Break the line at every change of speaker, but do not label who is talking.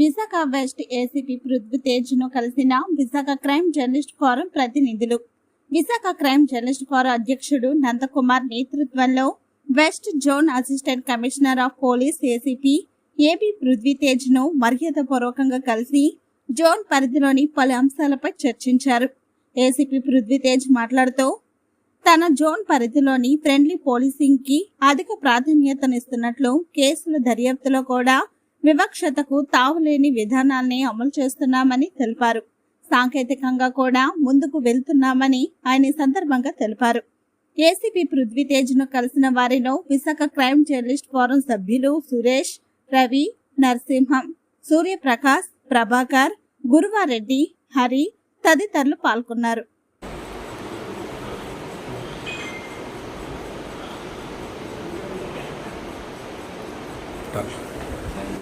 Visakha west ACP Prithvi తేజ్ను కలిసిన Visakha crime journalist forum ప్రతినిధులు. విశాఖ క్రైమ్ జర్నలిస్ట్ ఫోరం అధ్యక్షుడు నందకుమార్ నేతృత్వంలో west zone assistant commissioner of police ACP AB Prithvi తేజ్ను మర్యాదపూర్వకంగా కలిసి జోన్ పరిధిలోని పలు అంశాలపై చర్చించారు. ఏసీపీ పృథ్వీ తేజ్ మాట్లాడుతూ తన జోన్ పరిధిలోని ఫ్రెండ్లీ పోలీసింగ్కి అధిక ప్రాధాన్యతనిస్తున్నట్లు కేసుల దర్యాప్తులో కూడా వివక్షతకు తావులేని విధానాల్ని అమలు చేస్తున్నామని తెలిపారు. సాంకేతికంగా కూడా ముందుకు వెళ్తున్నామని ఆయన సందర్భంగా తెలిపారు. ఏసీపీ పృథ్వీతేజ్ను కలిసిన వారిలో విశాఖ క్రైమ్ జర్నలిస్ట్ ఫోరం సభ్యులు సురేష్ రవి నరసింహం సూర్యప్రకాష్ ప్రభాకర్ గురువారెడ్డి హరి తదితరులు పాల్గొన్నారు.